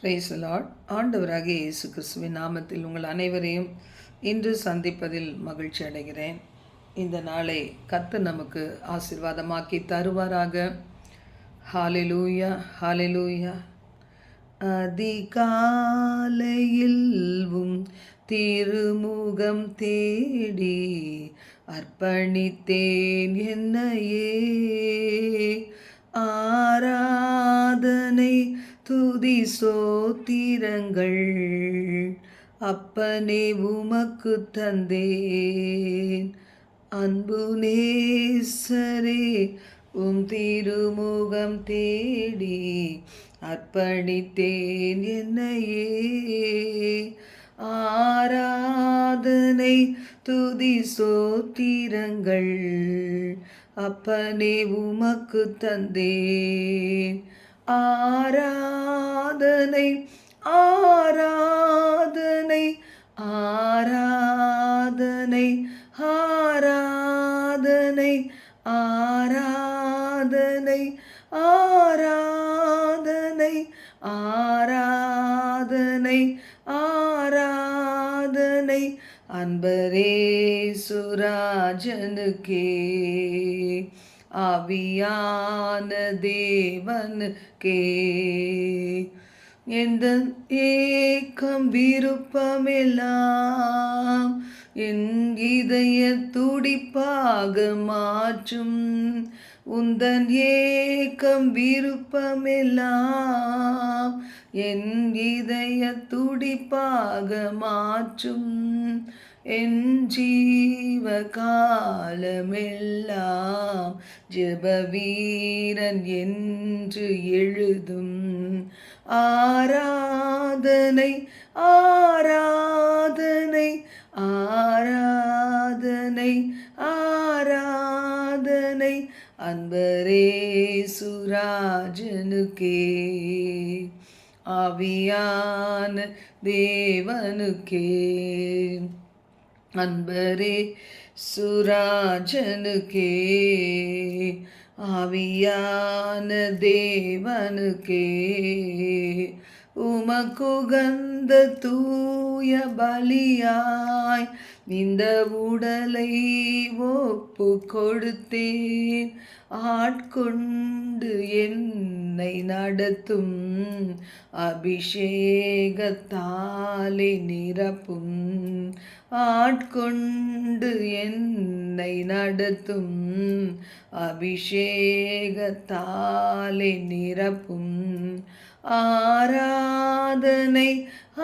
Price Lord ஆண்டவராக இயேசு கிறிஸ்துவின் நாமத்தில் உங்கள் அனைவரையும் இன்று சந்திப்பதில் மகிழ்ச்சி அடைகிறேன். இந்த நாளை கத்து நமக்கு ஆசிர்வாதமாக்கி தருவாராக. ஹாலெலூயா ஹாலெலூயா அதிகாலையில்வும் திருமுகம் தேடி அர்ப்பணித்தேன் என்னையே. ஆராதனை துதி சோத்திரங்கள். அப்பனே உமக்கு தந்தேன். அன்பு நேசரே உம் திருமுகம் தேடி அர்ப்பணித்தேன் என்னையே. ஆராதனை துதி சோத்திரங்கள். அப்பனே உமக்கு தந்தேன். ஆராதனை ஆராதனை ஆராதனை ஆராதனை ஆராதனை ஆராதனை ஆராதனை ஆராதனை. அன்பரே சுராஜனுக்கே. ஆவியான தேவனுக்கே எந்த ஏக்கம் விருப்பமெல்லாம் என் இதய துடிப்பாக மாற்றும். உந்தன் ஏக்கம் விருப்பமெல்லாம் என் இதய துடிப்பாக மாற்றும். என் ஜீவ காலமெல்லாம் ஜெப என்று எழுதும் ஆராதனை ஆராதனை ஆராதனை ஆராதனை. அன்பரே சுராஜனுக்கே ஆவியான தேவனுக்கே. அன்பரே சுராஜனுக்கே ஆவியான தேவனுக்கே. உமக்குகந்த தூய பலியாய் இந்த உடலை ஒப்பு கொடுத்தேன் ஆட்கொண்டு என்னை நடத்தும் அபிஷேகத்தாலே நிரப்பும். ஆட்கொண்டு என்னை நடத்தும் அபிஷேகத்தாலே நிரப்பும். ஆராதனை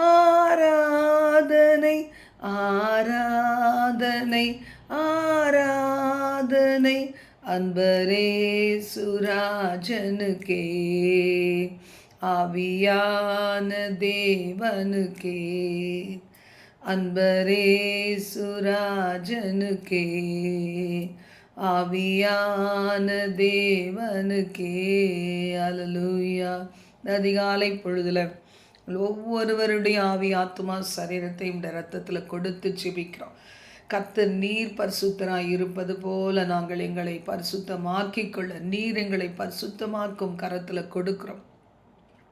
ஆராதனை ஆராதனை ஆராதனை அன்பரே சுராஜனுக்கே ஆவியான தேவனுக்கே அன்பரே சுராஜனுக்கே ஆவியான தேவனுக்கே அலலூயா அதிகாலை பொழுதில் ஒவ்வொருவருடைய ஆவி ஆத்மா சரீரத்தை இந்த ரத்தத்தில் கொடுத்து செபிக்கிறோம் கத்து நீர் பரிசுத்தராய் இருப்பது போல நாங்கள் எங்களை பரிசுத்தமாக்கிக் கொள்ள நீர் எங்களை பரிசுத்தமாக்கும் கரத்தில் கொடுக்குறோம்.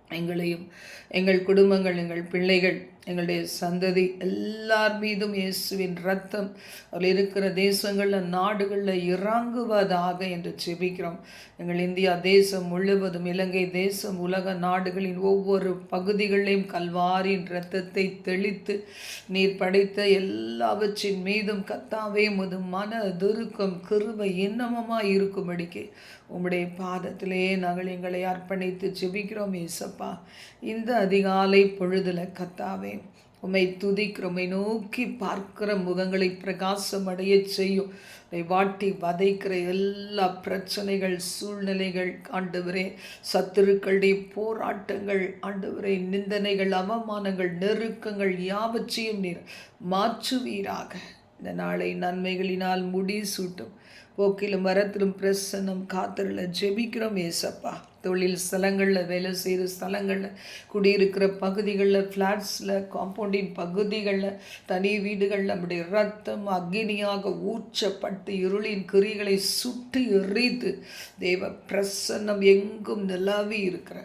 எங்களையும் எங்கள் குடும்பங்கள் எங்கள் பிள்ளைகள் எங்களுடைய சந்ததி எல்லார் மீதும் இயேசுவின் ரத்தம் அதில் இருக்கிற தேசங்களில் நாடுகளில் இறங்குவதாக என்று செபிக்கிறோம் எங்கள் இந்தியா தேசம் முழுவதும் இலங்கை தேசம் உலக நாடுகளின் ஒவ்வொரு பகுதிகளிலும் கல்வாரின் இரத்தத்தை தெளித்து நீர் படைத்த எல்லாவற்றின் மீதும் கத்தாவே முது மன துருக்கம் கிருபை இன்னமமாக இருக்கும்படிக்கு உம்முடைய பாதத்திலே நாங்கள் எங்களை அர்ப்பணித்து ஜெபிக்கிறோம் ஏசப்பா இந்த அதிகாலை பொழுதில் கத்தாவே உம்மை துதிக்கிறோமை நோக்கி பார்க்கிற முகங்களை பிரகாசம் அடைய செய்யும். வாட்டி வதைக்கிற எல்லா பிரச்சனைகள் சூழ்நிலைகள் ஆண்டவரே சத்துருக்களுடைய போராட்டங்கள் ஆண்டவரே நிந்தனைகள் அவமானங்கள் நெருக்கங்கள் யாவற்றையும் நீர் மாற்றுவீராக. இந்த நாளை நன்மைகளினால் முடி சூட்டும் போக்கிலும் வரத்திலும் பிரசன்னம் காத்தரில் ஜெபிக்கிறோம் ஏசப்பா. தொழில் ஸ்தலங்களில் வேலை செய்கிற ஸ்தலங்களில் குடியிருக்கிற பகுதிகளில் ஃப்ளாட்ஸில் காம்பவுண்டின் பகுதிகளில் தனி வீடுகளில் நம்முடைய ரத்தம் அக்னியாக ஊற்றப்பட்டு இருளின் கிரிகளை சுட்டு எறித்து தேவ பிரசன்னம் எங்கும் நிலவி இருக்கிற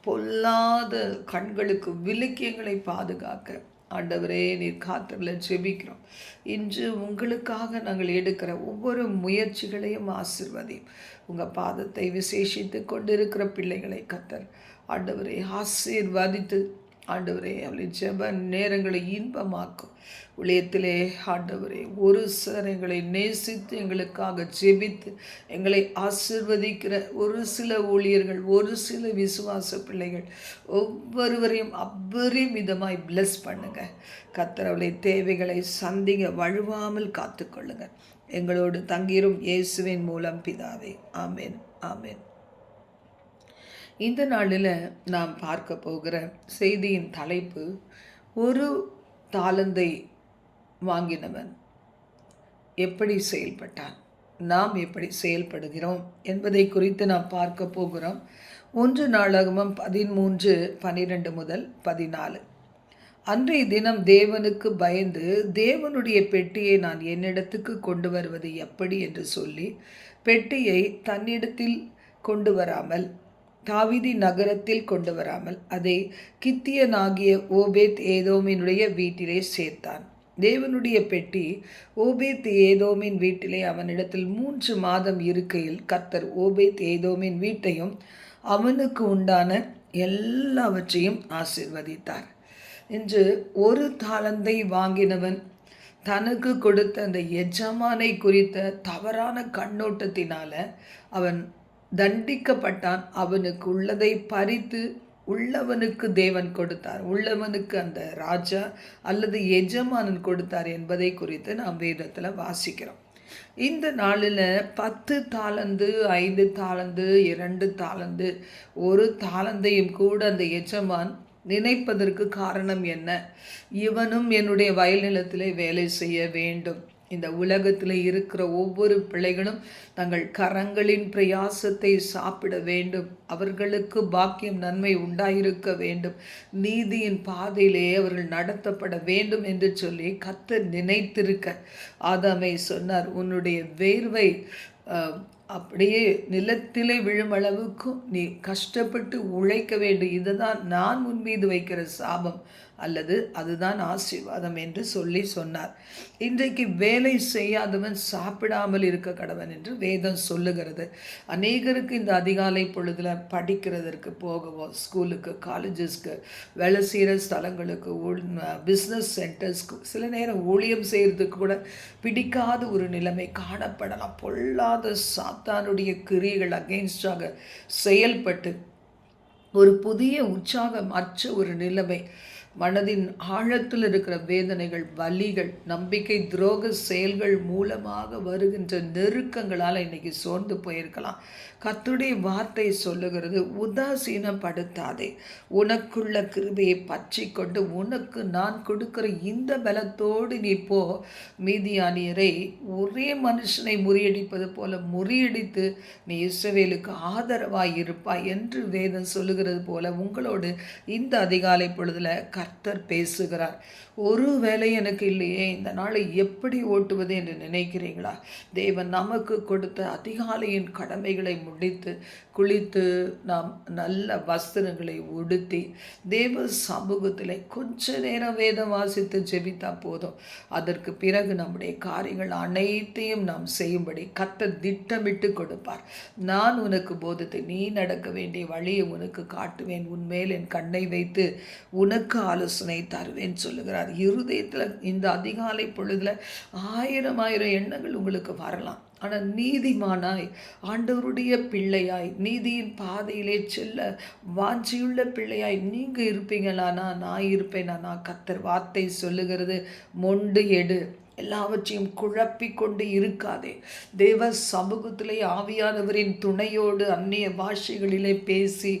பொல்லாத கண்களுக்கு விலக்கியங்களை பாதுகாக்க ஆண்டவரே நீர் காத்தரில் ஜெபிக்கிறோம். இன்று உங்களுக்காக நாங்கள் எடுக்கிற ஒவ்வொரு முயற்சிகளையும் ஆசிர்வதியும். உங்கள் பாதத்தை விசேஷித்து கொண்டிருக்கிற பிள்ளைகளை கத்தர் ஆண்டவரை ஆசீர்வதித்து ஆண்டவரே அவளை ஜெப நேரங்களை இன்பமாக்கும். உலயத்திலே ஆண்டவரே ஒரு சிலர் எங்களை நேசித்து எங்களுக்காக ஜெபித்து எங்களை ஆசிர்வதிக்கிற ஒரு சில ஊழியர்கள் ஒரு சில விசுவாச பிள்ளைகள் ஒவ்வொருவரையும் அபரிமிதமாய் பிளஸ் பண்ணுங்க. கத்தரவளை தேவைகளை சந்திங்க வழுவாமல் காத்துக்கொள்ளுங்க. எங்களோடு தங்கிரும் இயேசுவின் மூலம் பிதாவே. ஆமேன் ஆமேன். இந்த நாளில் நாம் பார்க்க போகிற செய்தியின் தலைப்பு ஒரு தாளந்தை வாங்கினவன் எப்படி செயல்பட்டான்? நாம் எப்படி செயல்படுகிறோம்? என்பதை குறித்து நாம் பார்க்க போகிறோம். ஒன்று நாளாகமும் பதிமூன்று பனிரெண்டு முதல் பதினாலு. அன்றைய தினம் தேவனுக்கு பயந்து தேவனுடைய பெட்டியை நான் என்னிடத்துக்கு கொண்டு வருவது எப்படி என்று சொல்லி பெட்டியை தன்னிடத்தில் கொண்டு வராமல் தாவிதி நகரத்தில் கொண்டு வராமல் அதை கித்தியனாகிய ஓபேத் ஏதோமினுடைய வீட்டிலே சேர்த்தான். தேவனுடைய பெட்டி ஓபேத் ஏதோமின் வீட்டிலே அவனிடத்தில் மூன்று மாதம் இருக்கையில் கர்த்தர் ஓபேத் ஏதோமின் வீட்டையும் அவனுக்கு உண்டான எல்லாவற்றையும் ஆசிர்வதித்தார். இன்று ஒரு தாளந்தை வாங்கினவன் தனக்கு கொடுத்த அந்த எஜமானை குறித்த தவறான கண்ணோட்டத்தினால அவன் தண்டிக்கப்பட்டான். அவனுக்கு உள்ளதை பறித்து உள்ளவனுக்கு தேவன் கொடுத்தார். உள்ளவனுக்கு அந்த ராஜா அல்லது எஜமானன் கொடுத்தார் என்பதை குறித்து நாம் வேதத்தில் வாசிக்கிறோம். இந்த நாளில் பத்து தாளந்து ஐந்து தாளந்து இரண்டு தாளந்து ஒரு தாளந்தையும் கூட அந்த எஜமான் நினைப்பதற்கு காரணம் என்ன? இவனும் என்னுடைய வயல் நிலத்திலே வேலை செய்ய வேண்டும். இந்த உலகத்தில் இருக்கிற ஒவ்வொரு பிள்ளைகளும் தங்கள் கரங்களின் பிரயாசத்தை சாப்பிட வேண்டும். அவர்களுக்கு பாக்கியம் நன்மை உண்டாயிருக்க வேண்டும். நீதியின் பாதையிலே அவர்கள் நடத்தப்பட வேண்டும் என்று சொல்லி கத்த நினைத்திருக்க ஆதாமை சொன்னார். உன்னுடைய வேர்வை அப்படியே நிலத்திலே விழும் அளவுக்கும் நீ கஷ்டப்பட்டு உழைக்க வேண்டும். இதுதான் நான் உன் மீது வைக்கிற சாபம். அல்லது அதுதான் ஆசீர்வாதம் என்று சொல்லி சொன்னார். இன்றைக்கு வேலை செய்யாதவன் சாப்பிடாமல் இருக்க கடவன் என்று வேதம் சொல்லுகிறது. அநேகருக்கு இந்த அதிகாலை பொழுதில் படிக்கிறதற்கு போகவோ ஸ்கூலுக்கு காலேஜஸ்க்கு வேலை செய்கிற ஸ்தலங்களுக்கு பிஸ்னஸ் சென்டர்ஸ்க்கு சில நேரம் ஊழியம் செய்கிறதுக்கு கூட பிடிக்காத ஒரு நிலைமை காணப்படலாம். பொல்லாத சாத்தானுடைய கிரியைகள் அகெயின்ஸ்டாக செயல்பட்டு ஒரு புதிய உற்சாகம் அற்ற ஒரு நிலைமை மனதின் ஆழத்தில் இருக்கிற வேதனைகள் வலிகள் நம்பிக்கை துரோக செயல்கள் மூலமாக வருகின்ற நெருக்கங்களால் இன்னைக்கு சோர்ந்து போயிருக்கலாம். கத்துடைய வார்த்தை சொல்லுகிறது உதாசீனப்படுத்தாதே. உனக்குள்ள கிருபையை பற்றி கொண்டு உனக்கு நான் கொடுக்கிற இந்த பலத்தோடு நீ போ. மீதியானியரை ஒரே மனுஷனை முறியடிப்பது போல முறியடித்து நீ இஸ்ரவேலுக்கு ஆதரவாய் இருப்பாய் என்று வேதம் சொல்லுகிறது போல உங்களோடு இந்த அதிகாலை பொழுதுல கர்த்தர் பேசுகிறார். ஒரு வேலை எனக்கு இல்லையே இந்த நாளை எப்படி ஓட்டுவது என்று நினைக்கிறீங்களா தேவன் நமக்கு கொடுத்த அதிகாலையின் கடமைகளை முடித்து குளித்து நாம் நல்ல வஸ்திரங்களை உடுத்தி தேவ சமூகத்தில் கொஞ்ச நேரம் வேதம் வாசித்து ஜெபித்தா போதும். அதற்கு பிறகு நம்முடைய காரியங்கள் அனைத்தையும் நாம் செய்யும்படி கத்த திட்டமிட்டு கொடுப்பார். நான் உனக்கு போதத்தை நீ நடக்க வேண்டிய வழியை உனக்கு காட்டுவேன். உன்மேல் என் கண்ணை வைத்து உனக்கு ஆலோசனை தருவேன் சொல்லுகிறார். இருதயத்தில் இந்த அதிகாலை பொழுதில் ஆயிரம் ஆயிரம் எண்ணங்கள் உங்களுக்கு வரலாம். ஆனால் நீதிமானாய் ஆண்டவருடைய பிள்ளையாய் நீதியின் பாதையிலே செல்ல வாஞ்சியுள்ள பிள்ளையாய் நீங்கள் இருப்பீங்களானா நான் இருப்பேனானா நான் கத்தர் வார்த்தை சொல்லுகிறது மொண்டு எடு. எல்லாவற்றையும் குழப்பி கொண்டு இருக்காதே. தேவ சமூகத்திலே ஆவியானவரின் துணையோடு அந்நிய பாஷைகளிலே பேசி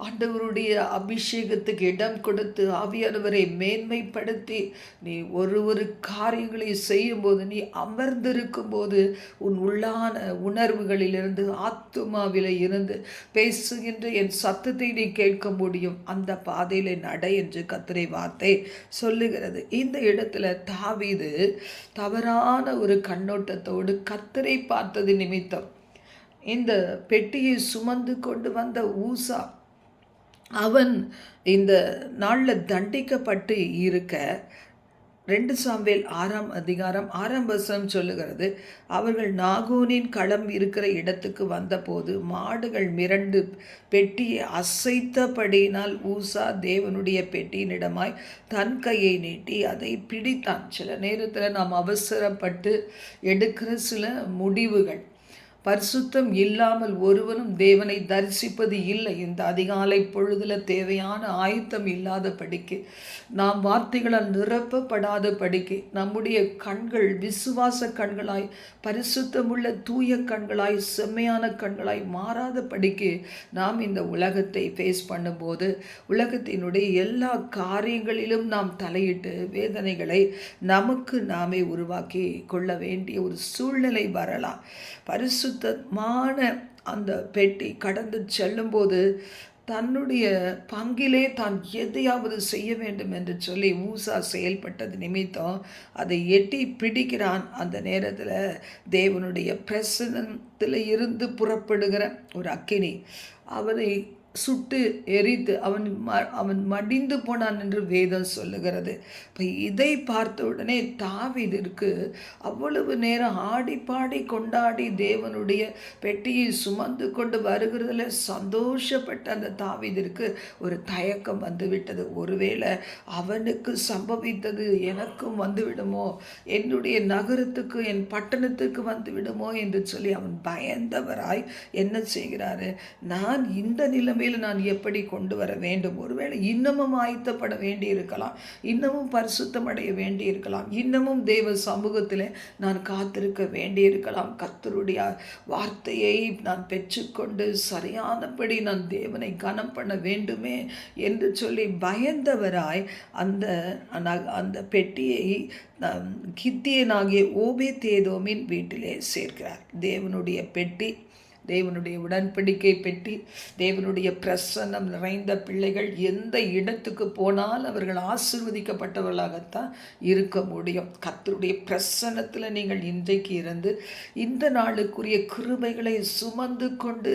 ஆண்டவருடைய அபிஷேகத்துக்கு இடம் கொடுத்து ஆவியானவரை மேன்மைப்படுத்தி நீ ஒரு ஒரு காரியங்களை செய்யும்போது நீ அமர்ந்திருக்கும் போது உன் உள்ளான உணர்வுகளிலிருந்து ஆத்துமாவில இருந்து பேசுகின்ற என் சத்தத்தை நீ கேட்க முடியும். அந்த பாதையில் நடை என்று கத்திரை வார்த்தை சொல்லுகிறது. இந்த இடத்துல தாவிது தவறான ஒரு கண்ணோட்டத்தோடு கத்தரை பார்த்தது நிமித்தம். இந்த பெட்டியை சுமந்து கொண்டு வந்த ஊசா அவன் இந்த நாளில் தண்டிக்கப்பட்டு இருக்க ரெண்டு சாம்பேல் ஆறாம் அதிகாரம் ஆறாம் வசனம் சொல்லுகிறது அவர்கள் நாகோனின் களம் இருக்கிற இடத்துக்கு வந்தபோது மாடுகள் மிரண்டு பெட்டியை அசைத்தபடியினால் ஊசா தேவனுடைய பெட்டியினிடமாய் தன் கையை நீட்டி அதை பிடித்தான். சில நேரத்தில் நாம் அவசரப்பட்டு எடுக்கிற சில முடிவுகள். பரிசுத்தம் இல்லாமல் ஒருவனும் தேவனை தரிசிப்பது இல்லை. இந்த அதிகாலை பொழுதில் தேவையான ஆயத்தம் இல்லாத படிக்கு நாம் வார்த்தைகளால் நிரப்பப்படாத படிக்கு நம்முடைய கண்கள் விசுவாச கண்களாய் பரிசுத்தமுள்ள தூய கண்களாய் செம்மையான கண்களாய் மாறாத படிக்கு நாம் இந்த உலகத்தை ஃபேஸ் பண்ணும்போது உலகத்தினுடைய எல்லா காரியங்களிலும் நாம் தலையிட்டு வேதனைகளை நமக்கு நாமே உருவாக்கி கொள்ள வேண்டிய ஒரு சூழ்நிலை வரலாம். பரிசு பரிசுத்தமான அந்த பெட்டி கடந்து செல்லும்போது தன்னுடைய பங்கிலே தான் எதையாவது செய்ய வேண்டும் என்று சொல்லி ஊசா செயல்பட்டது நிமித்தம் அதை எட்டி பிடிக்கிறான். அந்த நேரத்தில் தேவனுடைய பிரசனத்தில் இருந்து புறப்படுகிற ஒரு அக்கினி. அவரை சுட்டு எரித்து அவன் ம அவன் மடிந்து போனான் என்று வேதம் சொல்லுகிறது. இப்போ இதை பார்த்த உடனே தாவிதிற்கு அவ்வளவு நேரம் ஆடி பாடி கொண்டாடி தேவனுடைய பெட்டியை சுமந்து கொண்டு வருகிறதுல சந்தோஷப்பட்ட அந்த தாவிதிற்கு ஒரு தயக்கம் வந்துவிட்டது. ஒருவேளை அவனுக்கு சம்பவித்தது எனக்கும் வந்துவிடுமோ? என்னுடைய நகரத்துக்கு என் பட்டணத்துக்கு வந்துவிடுமோ? என்று சொல்லி அவன் பயந்தவராய் என்ன செய்கிறாரு? நான் இந்த நிலைமை வழியில் நான் எப்படி கொண்டு வர வேண்டும்? ஒருவேளை இன்னமும் ஆயத்தப்பட வேண்டியிருக்கலாம். இன்னமும் பரிசுத்தம் அடைய வேண்டியிருக்கலாம். இன்னமும் தேவ சமூகத்தில் நான் காத்திருக்க வேண்டியிருக்கலாம். கத்தருடைய வார்த்தையை நான் பெற்றுக்கொண்டு சரியானபடி நான் தேவனை கனம் பண்ண வேண்டுமே என்று சொல்லி பயந்தவராய் அந்த அந்த பெட்டியை கித்தியனாகிய ஓபே தேதோமின் வீட்டிலே சேர்க்கிறார். தேவனுடைய பெட்டி தேவனுடைய உடன்படிக்கை பெட்டி தேவனுடைய பிரசன்னம் நிறைந்த பிள்ளைகள் எந்த இடத்துக்கு போனால் அவர்கள் ஆசிர்வதிக்கப்பட்டவர்களாகத்தான் இருக்க முடியும். கத்தருடைய பிரசன்னத்தில் நீங்கள் இன்றைக்கு இருந்து இந்த நாளுக்குரிய கிருபைகளை சுமந்து கொண்டு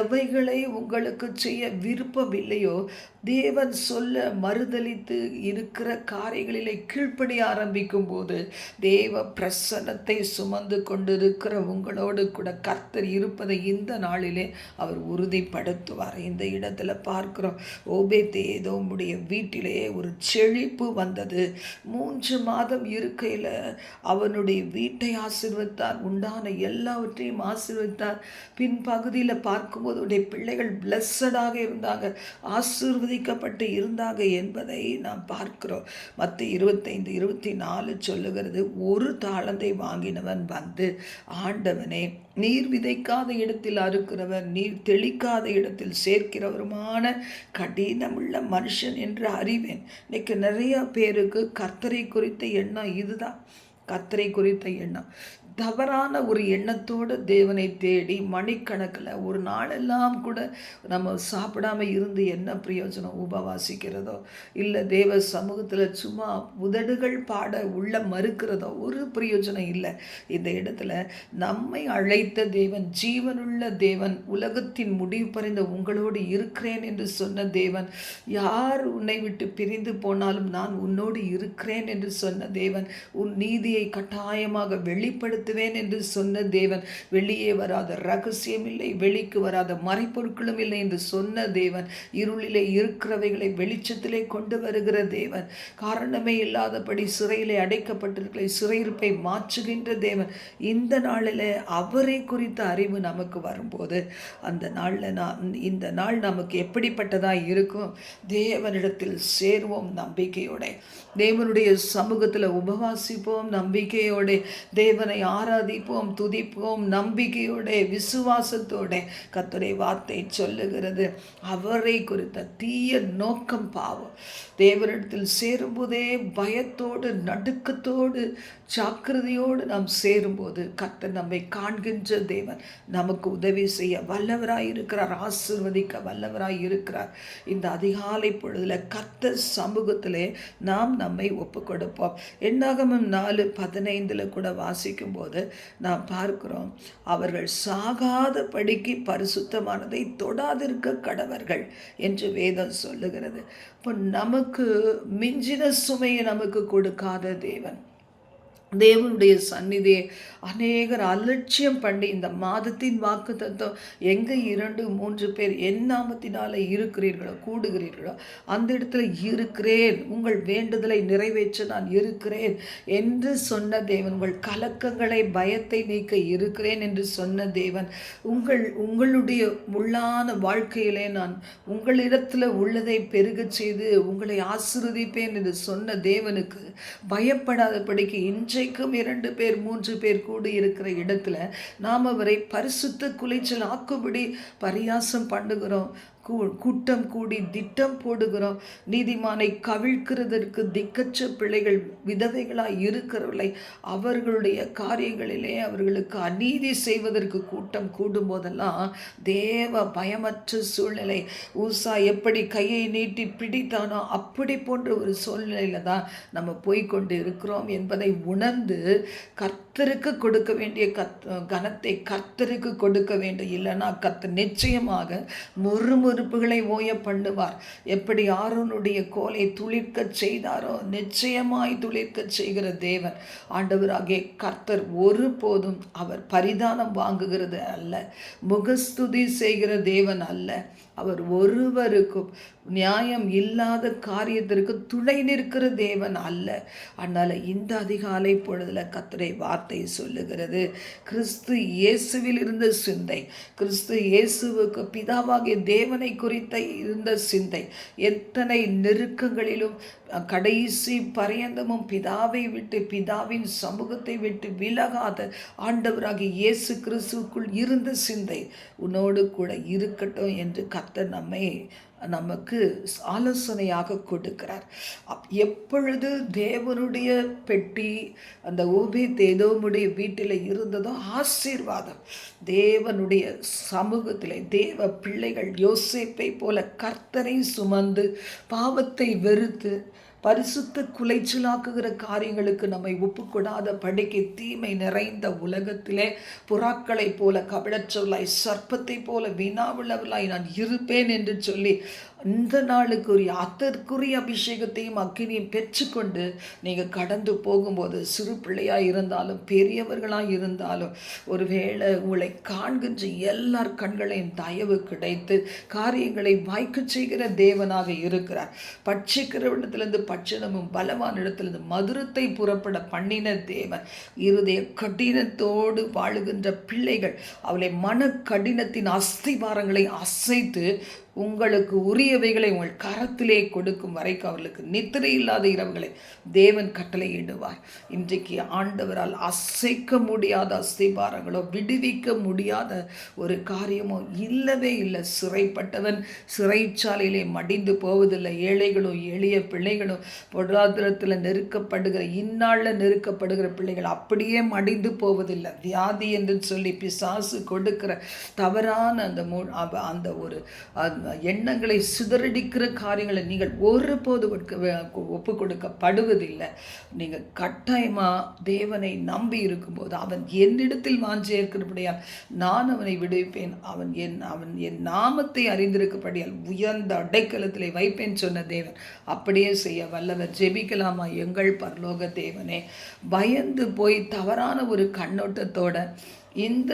எவைகளை உங்களுக்கு செய்ய விருப்பமில்லையோ தேவன் சொல்ல மறுதளித்து இருக்கிற காரியங்களிலே கீழ்ப்படி ஆரம்பிக்கும் போது தேவ பிரசன்னத்தை சுமந்து கொண்டிருக்கிற உங்களோடு கூட கர்த்தர் இருப்பதை இந்த நாளிலே அவர் உறுதிப்படுத்துவார். இந்த இடத்துல பார்க்குறோம் ஓபே ஏதோ உடைய வீட்டிலே ஒரு செழிப்பு வந்தது. மூன்று மாதம் இருக்கையில் அவனுடைய வீட்டை ஆசிர்வத்தார் உண்டான எல்லாவற்றையும் ஆசிர்வத்தார். பின்பகுதியில் பார்க்கும்போது உடைய பிள்ளைகள் பிளஸடாக இருந்தாங்க. ஆசிர்வதி ஆசிர்வதிக்கப்பட்டு இருந்தாங்க என்பதை நாம் பார்க்கிறோம். மற்ற இருபத்தைந்து இருபத்தி நாலு சொல்லுகிறது ஒரு தாளந்தை வாங்கினவன் வந்து ஆண்டவனே நீர் விதைக்காத இடத்தில் அறுக்கிறவர் நீர் தெளிக்காத இடத்தில் சேர்க்கிறவருமான கடினமுள்ள மனுஷன் என்று அறிவேன். இன்னைக்கு நிறைய பேருக்கு கர்த்தரை குறித்த எண்ணம் இதுதான். கர்த்தரை குறித்த எண்ணம். தவறான ஒரு எண்ணத்தோடு தேவனை தேடி மணிக்கணக்கில் ஒரு நாளெல்லாம் கூட நம்ம சாப்பிடாம இருந்து என்ன பிரயோஜனம் உபவாசிக்கிறதோ? இல்லை தேவ சமூகத்தில் சும்மா உதடுகள் பாட உள்ள மறுக்கிறதோ? ஒரு பிரயோஜனம் இல்லை. இந்த இடத்துல நம்மை அழைத்த தேவன் ஜீவனுள்ள தேவன் உலகத்தின் முடிவு பறிந்த உங்களோடு இருக்கிறேன் என்று சொன்ன தேவன் யார் உன்னை விட்டு பிரிந்து போனாலும் நான் உன்னோடு இருக்கிறேன் என்று சொன்ன தேவன் உன் நீதியை கட்டாயமாக வெளிப்படுத்த வெளிப்படுத்துவேன் என்று சொன்ன தேவன். வெளியே வராத ரகசியம் இல்லை வெளிக்கு வராத மறைப்பொருட்களும் இல்லை என்று சொன்ன தேவன். இருளிலே இருக்கிறவைகளை வெளிச்சத்திலே கொண்டு வருகிற தேவன். காரணமே இல்லாதபடி சிறையிலே அடைக்கப்பட்டிருக்கிற சிறையிருப்பை மாற்றுகின்ற தேவன். இந்த நாளில் அவரை குறித்த அறிவு நமக்கு வரும்போது அந்த நாளில் நான் இந்த நாள் நமக்கு எப்படிப்பட்டதாக இருக்கும்? தேவனிடத்தில் சேர்வோம் நம்பிக்கையோட. தேவனுடைய சமூகத்தில் உபவாசிப்போம் நம்பிக்கையோட. தேவனை ஆராதிப்போம் துதிப்போம் நம்பிக்கையோட விசுவாசத்தோட கத்துரை வார்த்தை சொல்லுகிறது. அவரை குறித்த தீய நோக்கம் பாவம். தேவரிடத்தில் சேரும்போதே பயத்தோடு நடுக்கத்தோடு ஜாக்கிரதையோடு நாம் சேரும்போது கத்தர் நம்மை காண்கின்ற தேவன் நமக்கு உதவி செய்ய வல்லவராய் இருக்கிறார் ஆசிர்வதிக்க வல்லவராய் இருக்கிறார். இந்த அதிகாலை பொழுதில் கத்த சமூகத்திலே நாம் நம்மை ஒப்பு கொடுப்போம் என்னாகமும் நாலு பதினைந்தில் கூட வாசிக்கும் போது நாம் பார்க்கிறோம் அவர்கள் சாகாத படிக்கு பரிசுத்தமானதை தொடாதிருக்க கடவர்கள் என்று வேதம் சொல்லுகிறது. இப்போ நமக்கு மிஞ்சின சுமையை நமக்கு கொடுக்காத தேவன். தேவனுடைய சந்நிதியை அநேகர் அலட்சியம் பண்ணி இந்த மாதத்தின் வாக்கு தத்துவம் எங்கே இரண்டு மூன்று பேர் என்னாமத்தினால இருக்கிறீர்களோ கூடுகிறீர்களோ அந்த இடத்துல இருக்கிறேன். உங்கள் வேண்டுதலை நிறைவேற்ற நான் இருக்கிறேன் என்று சொன்ன தேவன் உங்கள் கலக்கங்களை பயத்தை நீக்க இருக்கிறேன் என்று சொன்ன தேவன் உங்கள் உங்களுடைய உள்ளான வாழ்க்கையிலே நான் உங்களிடத்தில் உள்ளதை பெருகச் செய்து உங்களை ஆசிர்வதிப்பேன் என்று சொன்ன தேவனுக்கு பயப்படாதபடிக்கு இன்று இன்றைக்கும் இரண்டு பேர் மூன்று பேர் கூடி இருக்கிற இடத்துல நாம் அவரை பரிசுத்த குலைச்சல் ஆக்கும்படி பரியாசம் பண்ணுகிறோம். கூட்டம் கூடி திட்டம் போடுகிறோம். நீதிமானை கவிழ்க்கிறதற்கு திக்கச்ச பிள்ளைகள் விதவைகளாய் இருக்கிறவர்களை அவர்களுடைய காரியங்களிலே அவர்களுக்கு அநீதி செய்வதற்கு கூட்டம் கூடும் போதெல்லாம் தேவ பயமற்ற சூழ்நிலை. ஊசா எப்படி கையை நீட்டி பிடித்தானோ அப்படி போன்ற ஒரு சூழ்நிலையில தான் நம்ம போய்கொண்டு இருக்கிறோம் என்பதை உணர்ந்து கர்த்தருக்கு கொடுக்க வேண்டிய கத் கனத்தை கர்த்தருக்கு கொடுக்க வேண்டும். இல்லைன்னா கத்து நிச்சயமாக முறுமுறுப்புகளை ஓய பண்ணுவார். எப்படி ஆரோனுடைய கோலை துளிர்க்க செய்தாரோ நிச்சயமாய் துளிர்க்க செய்கிற தேவன். ஆண்டவராகிய கர்த்தர் ஒருபோதும் அவர் பரிதானம் வாங்குகிறது அல்ல. முகஸ்துதி செய்கிற தேவன் அல்ல. அவர் ஒருவருக்கும் நியாயம் இல்லாத காரியத்திற்கு துணை நிற்கிற தேவன் அல்ல. அதனால் இந்த அதிகாலை பொழுதில் கத்திரை வார்த்தை சொல்லுகிறது. கிறிஸ்து இயேசுவில் இருந்த சிந்தை கிறிஸ்து இயேசுவுக்கு பிதாவாகிய தேவனை குறித்த இருந்த சிந்தை எத்தனை நெருக்கங்களிலும் கடைசி பரியந்தமும் பிதாவை விட்டு பிதாவின் சமூகத்தை விட்டு விலகாத ஆண்டவராக இயேசு கிறிஸ்துக்குள் இருந்த சிந்தை உன்னோடு கூட இருக்கட்டும் என்று கத்த நம்மை நமக்கு ஆலோசனையாக கொடுக்கிறார். எப்பொழுது தேவனுடைய பெட்டி அந்த ஓபி தேதோமுடைய வீட்டில் இருந்ததோ ஆசீர்வாதம். தேவனுடைய சமூகத்தில் தேவ பிள்ளைகள் யோசிப்பை போல கர்த்தரை சுமந்து பாவத்தை வெறுத்து பரிசுத்த குலைச்சலாக்குகிற காரியங்களுக்கு நம்மை ஒப்புக்கொடாத படிக்கு தீமை நிறைந்த உலகத்திலே புறாக்களைப் போல கபிடச்சொல்லாய் சர்ப்பத்தை போல வினாவுள்ளவளாய் நான் இருப்பேன் என்று சொல்லி இந்த நாளுக்குரிய அதற்குரிய அபிஷேகத்தையும் அக்கினியும் பெற்றுக்கொண்டு நீங்கள் கடந்து போகும்போது சிறு பிள்ளையாக இருந்தாலும் பெரியவர்களாக இருந்தாலும் ஒருவேளை உங்களை காண்கின்ற எல்லார் கண்களையும் தயவு கிடைத்து காரியங்களை வாய்க்க செய்கிற தேவனாக இருக்கிறார். பட்சிக்கிற இடத்துலேருந்து பட்சணமும் பலவான இடத்துலேருந்து மதுரத்தை புறப்பட பண்ணின தேவன் இருதய கடினத்தோடு வாழுகின்ற பிள்ளைகள் அவளை மன கடினத்தின் அஸ்திபாரங்களை அசைத்து உங்களுக்கு உரியவைகளை உங்கள் கரத்திலே கொடுக்கும் வரைக்கும் அவர்களுக்கு நித்திரை இல்லாத இரவுகளை தேவன் கட்டளையிடுவார் இன்றைக்கு ஆண்டவரால் அசைக்க முடியாத அஸ்திபாரங்களோ விடுவிக்க முடியாத ஒரு காரியமோ இல்லவே இல்லை. சிறைப்பட்டவன் சிறைச்சாலையிலே மடிந்து போவதில்லை. ஏழைகளும் எளிய பிள்ளைகளும் பொருளாதாரத்தில் நெருக்கப்படுகிற இந்நாளில் நெருக்கப்படுகிற பிள்ளைகள் அப்படியே மடிந்து போவதில்லை. வியாதி என்று சொல்லி பிசாசு கொடுக்கிற தவறான அந்த அந்த ஒரு எண்ணங்களை சிதறடிக்கிற காரியங்களை நீங்கள் ஒருபோது ஒப்பு கொடுக்கப்படுவதில்லை நீங்கள் கட்டாயமாக தேவனை நம்பி இருக்கும்போது அவன் என்னிடத்தில் வாஞ்சி இருக்கிறபடியால் நான் அவனை விடுவிப்பேன். அவன் என் அவன் என் நாமத்தை அறிந்திருக்கப்படியால் உயர்ந்த அடைக்கலத்தில் வைப்பேன் சொன்ன தேவன். அப்படியே செய்ய வல்லவர் ஜெபிக்கலாமா எங்கள் பரலோக தேவனே? பயந்து போய் தவறான ஒரு கண்ணோட்டத்தோட இந்த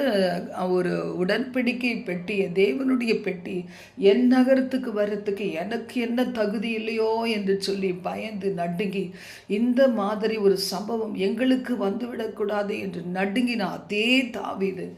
ஒரு உடன்படிக்கை பெட்டியை தேவனுடைய பெட்டி என் நகரத்துக்கு வர்றதுக்கு எனக்கு என்ன தகுதி இல்லையோ என்று சொல்லி பயந்து நடுங்கி இந்த மாதிரி ஒரு சம்பவம் எங்களுக்கு வந்துவிடக்கூடாது என்று நடுங்கினா அதே தாவிது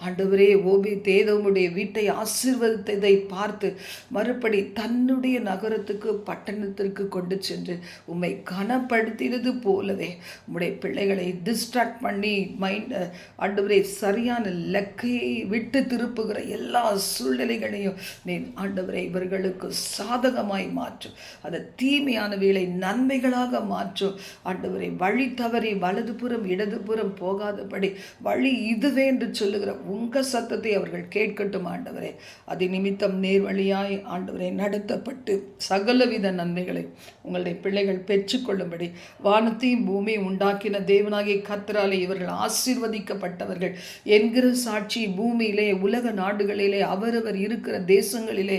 ஆண்டவரே ஓபி தேதவனுடைய வீட்டை ஆசீர்வதித்ததை பார்த்து மறுபடி தன்னுடைய நகரத்துக்கு பட்டணத்திற்கு கொண்டு சென்று உம்மை கனப்படுத்தினது போலவே உம்முடைய பிள்ளைகளை டிஸ்ட்ராக்ட் பண்ணி மைண்ட் ஆண்டவரே சரியான லக்கையை விட்டு திருப்புகிற எல்லா சூழ்நிலைகளையும் நீ ஆண்டவரை இவர்களுக்கு சாதகமாய் மாற்றும் அதை தீமையான வேலை நன்மைகளாக மாற்றும் ஆண்டவரை வழி தவறி வலதுபுறம் இடதுபுறம் போகாதபடி வழி இதுவே என்று சொல்லுகிற உங்கள் சத்தத்தை அவர்கள் கேட்கட்டும் ஆண்டவரே. அது நிமித்தம் நேர்வழியாய் ஆண்டவரை நடத்தப்பட்டு சகலவித நன்மைகளை உங்களுடைய பிள்ளைகள் பெற்றுக்கொள்ளும்படி வானத்தையும் பூமியை உண்டாக்கின தேவனாகிய கத்தராலே இவர்கள் ஆசீர்வதிக்கப்பட்டவர்கள். என்கிற சாட்சி பூமியிலே உலக நாடுகளிலே அவரவர் இருக்கிற தேசங்களிலே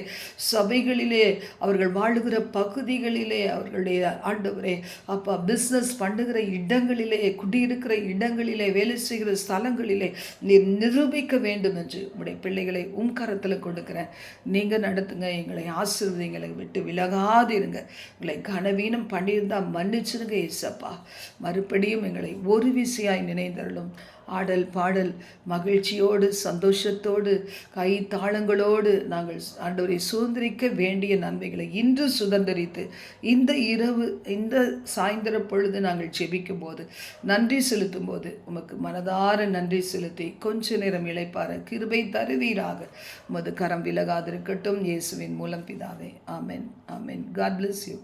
சபைகளிலே அவர்கள் வாழுகிற பகுதிகளிலே அவர்களுடைய ஆண்டவரே அப்பா பிஸ்னஸ் பண்ணுகிற இடங்களிலே குடியிருக்கிற இடங்களிலே வேலை செய்கிற ஸ்தலங்களிலே நீர் நிரூபிக்க வேண்டும் என்று உடைய பிள்ளைகளை உம் கரத்தில் கொடுக்குறேன். நீங்கள் நடத்துங்க எங்களை ஆசீர்வதிங்களை விட்டு விலகாதிருங்க. எங்களை கனவீனம் பண்ணியிருந்தால் மன்னிச்சிருங்க ஏசப்பா. மறுபடியும் எங்களை ஒரு விசையாய் நினைந்தருளும். ஆடல் பாடல் மகிழ்ச்சியோடு சந்தோஷத்தோடு கை தாளங்களோடு நாங்கள் ஆண்டவரை சுதந்திரிக்க வேண்டிய நன்மைகளை இன்று சுதந்திரித்து இந்த இரவு இந்த சாயந்தர பொழுது நாங்கள் செபிக்கும் போது நன்றி செலுத்தும் போது உமக்கு மனதார நன்றி செலுத்தி கொஞ்ச நேரம் இழைப்பார கிருபை தருவீராக. உமது கரம் விலகாதிருக்கட்டும் இயேசுவின் மூலம் பிதாவே. ஆமென் ஆமென். God bless you